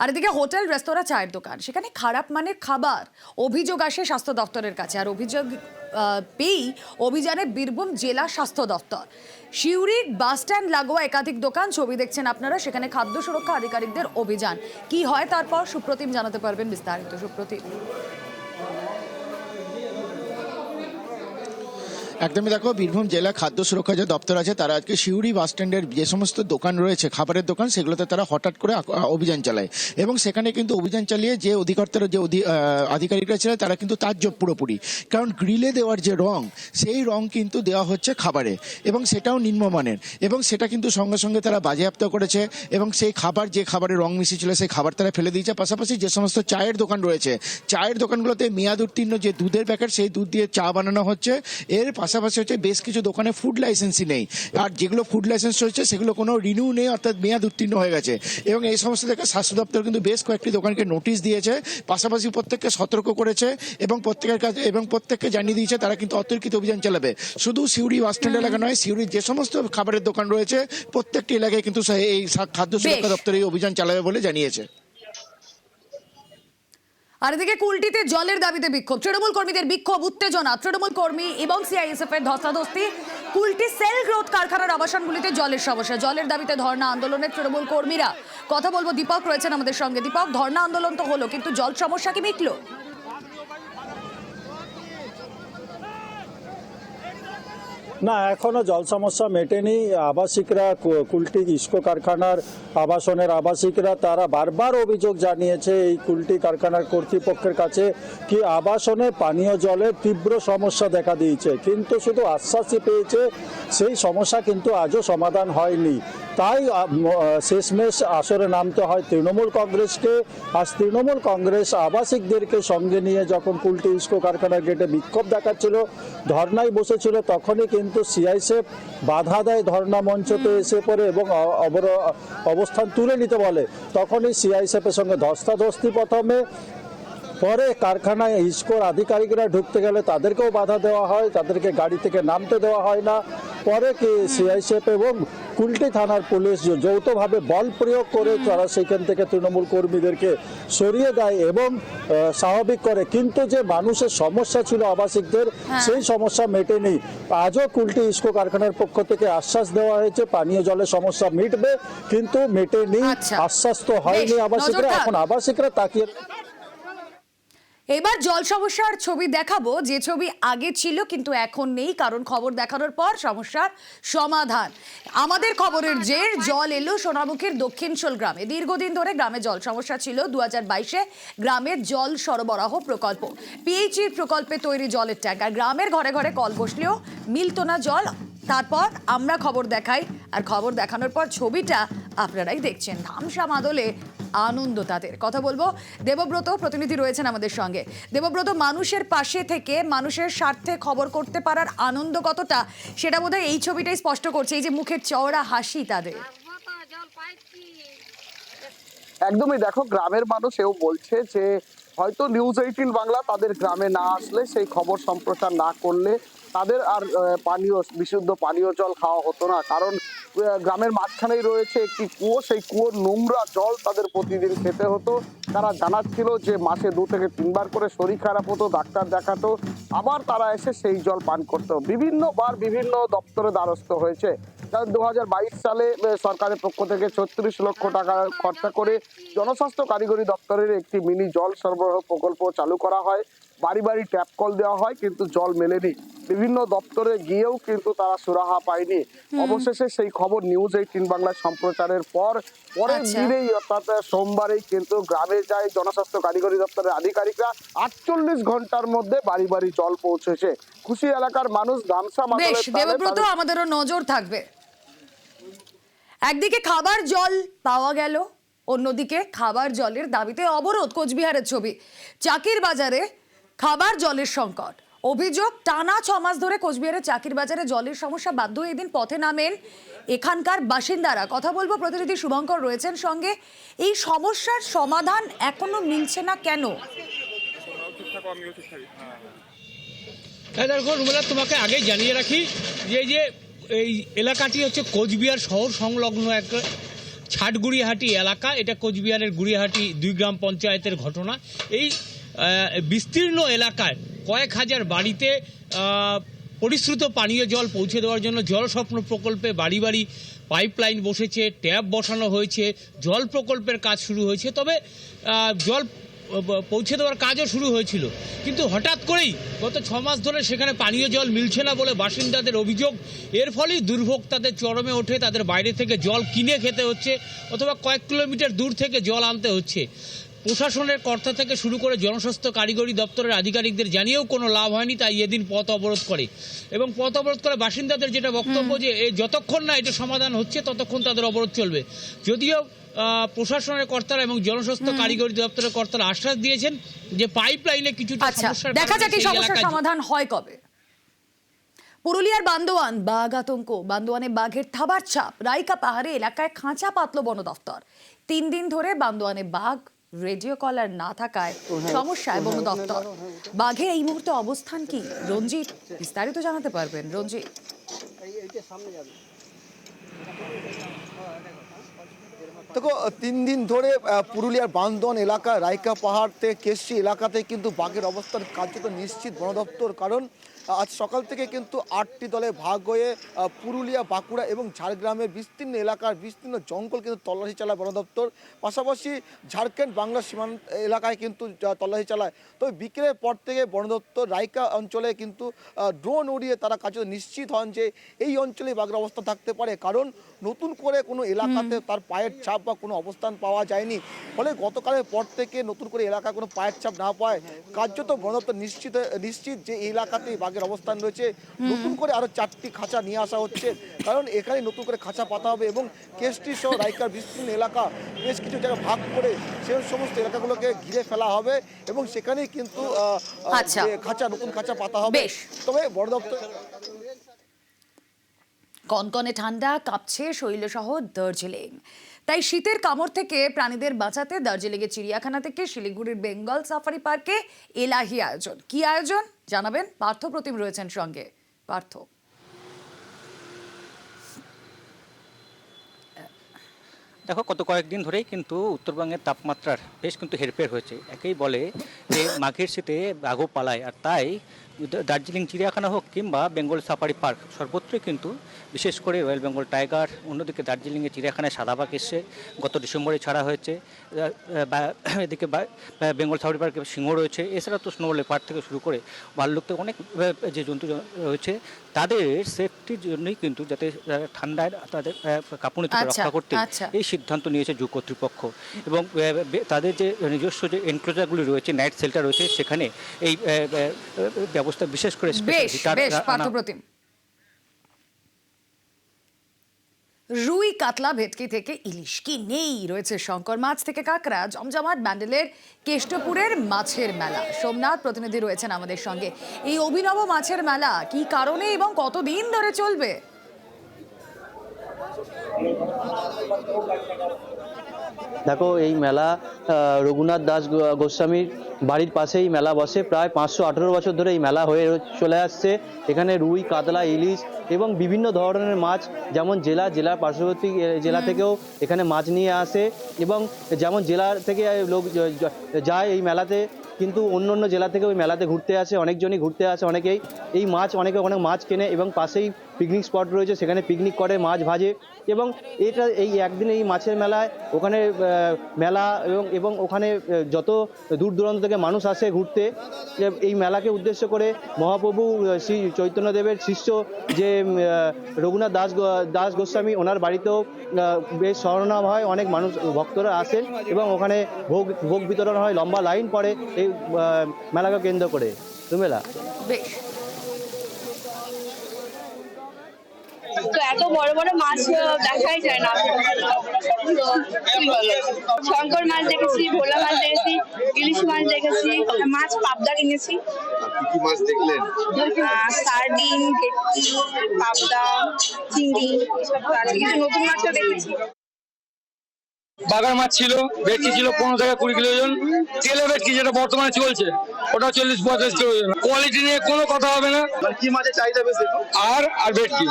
আর এদিকে হোটেল, রেস্তোরাঁ, চায়ের দোকান। সেখানে খারাপ মানের খাবার। অভিযোগ আসে স্বাস্থ্য দপ্তরের কাছে। আর অভিযোগ পেয়েই অভিযানে বীরভূম জেলা স্বাস্থ্য দপ্তর। সিউড়ির বাস স্ট্যান্ড, লাগোয়া একাধিক দোকান, ছবি দেখছেন আপনারা, সেখানে খাদ্য সুরক্ষা আধিকারিকদের অভিযান। কি হয় তারপর? সুপ্রতিম জানাতে পারবেন বিস্তারিত। সুপ্রতিম। একদমই দেখো, বীরভূম জেলা খাদ্য সুরক্ষা যে দপ্তর আছে, তারা আজকে শিউরি বাস স্ট্যান্ডের যে সমস্ত দোকান রয়েছে, খাবারের দোকান, সেগুলোতে তারা হঠাৎ করে অভিযান চালায়। এবং সেখানে কিন্তু অভিযান চালিয়ে যে অধিকর্তারা, যে আধিকারিকরা ছিলেন তারা কিন্তু তাজ্জব পুরোপুরি। কারণ গ্রিলে দেওয়ার যে রং, সেই রং কিন্তু দেওয়া হচ্ছে খাবারে, এবং সেটাও নিম্নমানের। এবং সেটা কিন্তু সঙ্গে সঙ্গে তারা বাজেয়াপ্ত করেছে, এবং সেই খাবার, যে খাবারে রং মিশিয়েছিল সেই খাবার তারা ফেলে দিয়েছে। পাশাপাশি যে সমস্ত চায়ের দোকান রয়েছে, চায়ের দোকানগুলোতে মেয়াদ উত্তীর্ণ যে দুধের প্যাকেট, সেই দুধ দিয়ে চা বানানো হচ্ছে। এর পাশাপাশি হচ্ছে বেশ কিছু দোকানে ফুড লাইসেন্সই নেই। আর যেগুলো ফুড লাইসেন্স রয়েছে সেগুলো কোনো রিনিউ নেই অর্থাৎ মেয়াদ উত্তীর্ণ হয়ে গেছে। এবং এই সমস্ত থেকে স্বাস্থ্য দপ্তর কিন্তু বেশ কয়েকটি দোকানকে নোটিশ দিয়েছে পাশাপাশি প্রত্যেককে সতর্ক করেছে এবং প্রত্যেকের কাছে এবং প্রত্যেককে জানিয়ে দিয়েছে তারা কিন্তু অতর্কিত অভিযান চালাবে। শুধু সিউড়ি বাস স্ট্যান্ড এলাকা নয় সিউড়ির যে সমস্ত খাবারের দোকান রয়েছে প্রত্যেকটি এলাকায় কিন্তু এই খাদ্য সুরক্ষা। দপ্তর এই অভিযান চালাবে বলে জানিয়েছে। আর এদিকে কুলটিতে জলের দাবিতে বিক্ষোভ। তৃণমূল কর্মীদের বিক্ষোভ, উত্তেজনা। তৃণমূল কর্মী এবং সিআইএসএফ এর ধস্তাধস্তি। কুলটি সেল গ্রোথ কারখানার আবাসনগুলিতে জলের সমস্যা। জলের দাবিতে ধর্ণা আন্দোলনের তৃণমূল কর্মীরা। কথা বলব দীপক, রয়েছেন আমাদের সঙ্গে। দীপক, ধর্ণা আন্দোলন তো হলো, কিন্তু জল সমস্যা কি মিটলো? না, এখনও জল সমস্যা মেটেনি। আবাসিকরা কুলটি ইস্কো কারখানার, আবাসনের আবাসিকরা তারা বারবার অভিযোগ জানিয়েছে এই কুলটি কারখানার কর্তৃপক্ষের কাছে কি আবাসনে পানীয় জলের তীব্র সমস্যা দেখা দিয়েছে। কিন্তু শুধু আশ্বাসই পেয়েছে, সেই সমস্যা কিন্তু আজও সমাধান হয়নি। তাই শেষমেশ আসরে নামতে হয় তৃণমূল কংগ্রেসকে। আজ তৃণমূল কংগ্রেস আবাসিকদেরকে সঙ্গে নিয়ে যখন কুলটি ইস্কো কারখানার গেটে বিক্ষোভ দেখাচ্ছিল, ধর্নায় বসেছিল, তখনই কিন্তু সিআইসেফ বাধা দেয় ধর্না মঞ্চতে এসে পড়ে এবং অবস্থান তুলে নিতে বলে। তখনই সিআইসেফের সঙ্গে ধস্তাধস্তি প্রথমে। পরে কারখানায় ইস্কোর আধিকারিকরা ঢুকতে গেলে তাদেরকেও বাধা দেওয়া হয়, তাদেরকে গাড়ি থেকে নামতে দেওয়া হয় না। পরে কি সিআইসিএফ এবং কুলটি থানার পুলিশ যৌথভাবে বল প্রয়োগ করে তারা সেখান থেকে তৃণমূল কর্মীদেরকে সরিয়ে দেয় এবং স্বাভাবিক করে। কিন্তু যে মানুষের সমস্যা ছিল আবাসিকদের সেই সমস্যা মেটেনি। আজও কুলটি ইস্কো কারখানার পক্ষ থেকে আশ্বাস দেওয়া হয়েছে পানীয় জলের সমস্যা মিটবে কিন্তু মেটেনি। আচ্ছা। আশ্বাস তো হয়নি আবাসিকরা। এখন আবাসিকরা তাকিয়ে এবার জল সমস্যার ছবি দেখাবো। যে ছবি আগে ছিল কিন্তু এখন নেই, কারণ খবর দেখানোর পর সমস্যার সমাধান। আমাদের খবরের জের, জল এলো সোনামুখীর দক্ষিণশোল গ্রামে। দীর্ঘদিন ধরে গ্রামে জল সমস্যা ছিল। দু হাজার বাইশে গ্রামের জল সরবরাহ প্রকল্প। পিএইচই প্রকল্পে তৈরি জলের ট্যাঙ্ক। আর গ্রামের ঘরে ঘরে কল বসলেও মিলত না জল। তারপর আমরা খবর দেখাই। আর খবর দেখানোর পর ছবিটা আপনারাই দেখছেন। ধামসা মাদলে আনন্দ তাদের। কথা বলব, দেবব্রত প্রতিনিধি রয়েছেন আমাদের সঙ্গে। দেবব্রত, মানুষের পাশে থেকে মানুষের স্বার্থে খবর করতে পারার আনন্দ কতটা, সেটা বোধহয় এই ছবিটাই স্পষ্ট করছে, এই যে মুখের চওড়া হাসি তাদের। একদমই দেখো, গ্রামের মানুষ এও বলছে যে, হয়তো নিউজ এইটিন বাংলা তাদের গ্রামে না আসলে সেই খবর সম্প্রচার না করলে তাদের আর পানীয়, বিশুদ্ধ পানীয় জল খাওয়া হতো না। কারণ গ্রামের মাঝখানেই রয়েছে একটি কুয়ো। সেই কুয়োর নোংরা জল তাদের প্রতিদিন খেতে হতো। তারা জানাচ্ছিল যে মাসে দু থেকে তিনবার করে শরীর খারাপ হতো, ডাক্তার দেখাতো। আবার তারা এসে সেই জল পান করতো। বিভিন্নবার বিভিন্ন দপ্তরে দ্বারস্থ হয়েছে। দু হাজার বাইশ সালে সরকারের পক্ষ থেকে ছত্রিশ লক্ষ টাকা খরচা করে জনস্বাস্থ্য কারিগরি দপ্তরের একটি মিনি জল সরবরাহ প্রকল্প চালু করা হয়। বাড়ি বাড়ি ট্যাপ কল দেওয়া হয় কিন্তু জল মেলেনি। বিভিন্ন দপ্তরে গিয়েও কিন্তু তারা সুরাহা পায়নি। অবশেষে সেই খবর নিউজ এইটিন বাংলা সম্প্রচারের পর পরের আচ্ছা। দিনেই অর্থাৎ সোমবারেই কিন্তু গ্রামে যায় জনস্বাস্থ্য কারিগরি দপ্তরের আধিকারিকরা। আটচল্লিশ ঘণ্টার মধ্যে বাড়ি বাড়ি জল পৌঁছেছে। খুশি এলাকার মানুষ গামছা আমাদেরও নজর থাকবে। একদিকে খাবার জল পাওয়া গেল, অন্যদিকে খাবার জলের দাবিতে অবরোধ কোচবিহারের ছবি। চাকির বাজারে খাবার জলের সংকট। অভিযোগ, টানা ছ মাস ধরে কোচবিহারের চাকির বাজারে জলের সমস্যা বাধ্য এদিন পথে নামেন এখানকার বাসিন্দারা। কথা বলব প্রতিনিধি শুভঙ্কর রয়েছেন সঙ্গে। এই সমস্যার সমাধান এখনও মিলছে না কেন? তোমাকে আগেই জানিয়ে রাখি যে যে এই এলাকাটি হচ্ছে কোচবিহার শহর সংলগ্ন এক ছাটগুড়িহাটি এলাকা। এটা কোচবিহারের গুড়িহাটি দুই গ্রাম পঞ্চায়েতের ঘটনা। এই বিস্তীর্ণ এলাকায় কয়েক হাজার বাড়িতে পরিশ্রুত পানীয় জল পৌঁছে দেওয়ার জন্য জলস্বপ্ন প্রকল্পে বাড়ি বাড়ি পাইপলাইন বসেছে, ট্যাপ বসানো হয়েছে, জল প্রকল্পের কাজ শুরু হয়েছে। তবে জল পৌঁছে দেওয়ার কাজও শুরু হয়েছিল। কিন্তু হঠাৎ করেই গত ছ মাস ধরে সেখানে পানীয় জল মিলছে না বলে বাসিন্দাদের অভিযোগ। এর ফলেই দুর্ভোগ তাদের চরমে ওঠে, তাদের বাইরে থেকে জল কিনে খেতে হচ্ছে, অথবা কয়েক কিলোমিটার দূর থেকে জল আনতে হচ্ছে। প্রশাসনের কর্তা থেকে শুরু করে জনস্বাস্থ্য কারিগরি দপ্তরের আধিকারিকদের জানিয়েও কোনো লাভ হয়নি তাই এদিন পথ অবরোধ করে। এবং পথ অবরোধ করে বাসিন্দাদের যেটা বক্তব্য যে যতক্ষণ না এটা সমাধান হচ্ছে ততক্ষণ তাদের অবরোধ চলবে। যদিও প্রশাসনের কর্তারা এবং জনস্বাস্থ্য কারিগরি দপ্তরের কর্তারা আশ্বাস দিয়েছেন যে পাইপ লাইনে কিছুটা দেখা যাক এই সমস্যার সমাধান হয় কবে। পুরুলিয়ার বান্দোয়ান বাঘ আতঙ্ক। বান্দোয়ানে বাঘের থাবার ছাপ রাইকা পাহাড়ে এলাকায় খাঁচা পাতল বন দফতর। তিন দিন ধরে বান্দোয়ানে বাঘ রেডিও কলার না থাকায় সমস্যায় বন দফতর বাঘের এই মুহূর্তে অবস্থান কি? রঞ্জিত বিস্তারিত জানাতে পারবেন। রঞ্জিত। দেখো তিন দিন ধরে আহ, পুরুলিয়ার বান্দন এলাকা রাইকা পাহাড় থেকে কেশি এলাকাতে কিন্তু বাঘের অবস্থান কার্যত নিশ্চিত বন দপ্তর কারণ আজ সকাল থেকে কিন্তু আটটি দলে ভাগ হয়ে পুরুলিয়া, বাঁকুড়া এবং ঝাড়গ্রামের বিস্তীর্ণ এলাকার বিস্তীর্ণ জঙ্গল কিন্তু তল্লাশি চালায় বন দপ্তর। পাশাপাশি ঝাড়খণ্ড বাংলা সীমান্ত এলাকায় কিন্তু তল্লাশি চালায়। তবে বিকেলের পর থেকে বন দপ্তর রাইকা অঞ্চলে কিন্তু ড্রোন উড়িয়ে তারা কাজ নিশ্চিত হন যে এই অঞ্চলে বাঘের অবস্থা থাকতে পারে। কারণ নতুন করে কোনো এলাকাতে তার পায়ের ছাপ বা কোনো অবস্থান পাওয়া যায়নি। ফলে গতকালের পর থেকে নতুন করে এলাকা কোনো পায়ের ছাপ না পায় কার্যত দপ্তর নিশ্চিত নিশ্চিত যে এই এলাকাতেই বাঘের অবস্থান রয়েছে। নতুন করে আরও চারটি খাঁচা নিয়ে আসা হচ্ছে। কারণ এখানে নতুন করে খাঁচা পাতা হবে এবং কেসটি সহ রাইকার বিস্তীর্ণ এলাকা বেশ কিছু জায়গা ভাগ করে সেই সমস্ত এলাকাগুলোকে ঘিরে ফেলা হবে এবং সেখানেই কিন্তু খাঁচা। নতুন খাঁচা পাতা হবে। তবে বন দপ্তর কনকনে ঠান্ডা, কাঁপছে শৈলসহ দার্জিলিং। তাই শীতের কামড় থেকে প্রাণীদের বাঁচাতে দার্জিলিংয়ের চিড়িয়াখানা থেকে শিলিগুড়ির বেঙ্গল সাফারি পার্কে এলাহি আয়োজন। কি আয়োজন? জানাবেন পার্থ প্রতিম রয়েছেন সঙ্গে পার্থ। দেখো গত কয়েকদিন ধরেই কিন্তু উত্তরবঙ্গের তাপমাত্রার বেশ কিন্তু হেরফের হয়েছে। একেই বলে যে মাঘের শীতে বাঘও পালায়, আর তাই দার্জিলিং, চিড়িয়াখানা হোক কিংবা বেঙ্গল সাফারি পার্ক, সর্বত্রই কিন্তু বিশেষ করে রয়্যাল বেঙ্গল টাইগার, অন্যদিকে দার্জিলিংয়ে চিড়িয়াখানায় সাদাবাগ এসছে, গত ডিসেম্বরে ছাড়া হয়েছে। এদিকে বেঙ্গল সাফারি পার্কে সিংহ রয়েছে, এছাড়া তো স্নো লেপার্ড থেকে শুরু করে ভাল্লুক থেকে অনেক যে জন্তু রয়েছে, তাদের সেফটির জন্যই কিন্তু যাতে ঠান্ডায় তাদের কাঁপুনি থেকে আচ্ছা, রক্ষা করতে আচ্ছা। এই সিদ্ধান্ত নিয়েছে জু কর্তৃপক্ষ এবং তাদের যে নিজস্ব যে এনক্লোজারগুলি রয়েছে নাইট সেল্টার রয়েছে সেখানে এই ব্যবস্থা বিশেষ করে বেশ heater বেশ আনা- পার্থ প্রতিম রুই কাতলা ভেটকি থেকে ইলিশ। কি নেই? রয়েছে শঙ্কর মাছ থেকে কাঁকড়া, জমজমাট, ব্যান্ডেলের কেষ্টপুরের মাছের মেলা। সোমনাথ প্রতিনিধি রয়েছেন আমাদের সঙ্গে। এই অভিনব মাছের মেলা কি কারণে এবং কতদিন ধরে চলবে? দেখো, এই মেলা রঘুনাথ দাস গোস্বামীর বাড়ির পাশেই মেলা বসে। প্রায় পাঁচশো আঠেরো বছর ধরে এই মেলা হয়ে চলে আসছে। এখানে রুই, কাতলা, ইলিশ এবং বিভিন্ন ধরনের মাছ, যেমন জেলা জেলার পার্শ্ববর্তী জেলা থেকেও এখানে মাছ নিয়ে আসে এবং যেমন জেলা থেকে লোক যায় এই মেলাতে কিন্তু অন্য অন্য জেলা থেকে ওই মেলাতে ঘুরতে আসে, অনেকজনই ঘুরতে আসে অনেকেই। এই মাছ, অনেকে অনেক মাছ কেনে এবং পাশেই পিকনিক স্পট রয়েছে, সেখানে পিকনিক করে, মাছ ভাজে এবং এটা এই একদিন এই মাছের মেলায় ওখানে মেলা এবং এবং ওখানে যত দূর দূরান্ত থেকে মানুষ আসে ঘুরতে এই মেলাকে উদ্দেশ্য করে মহাপ্রভু শ্রী চৈতন্যদেবের শিষ্য যে রঘুনাথ দাস দাস গোস্বামী, ওনার বাড়িতেও বেশ স্মরণাম হয়, অনেক মানুষ, ভক্তরা আসেন এবং ওখানে ভোগ ভোগ বিতরণ হয়, লম্বা লাইন পড়ে, এই মেলাকে কেন্দ্র করে। মেলা বেশ। তো এত বড় বড় মাছ দেখাই যায় না। শঙ্কর মাছ দেখেছি ভোলা মাছ দেখেছি ইলিশ মাছ দেখেছি মাছ পাবদা কিনেছি। কি মাছ দেখলেন? সার্ডিন ভেটকি পাবদা চিংড়ি কিছু নতুন মাছও দেখেছি। বাগার মাছ ছিল ভেটকি ছিল পনেরো থেকে কুড়ি কিলো ওজন। তেলে ভেটকি যেটা বর্তমানে চলছে ওটা চল্লিশ পঁয়তাল্লিশ কিলো ওজন। কোয়ালিটি নিয়ে কোনো কথা হবে না। মানে কি মাছের চাহিদা বেশি? আর আর ভেটকি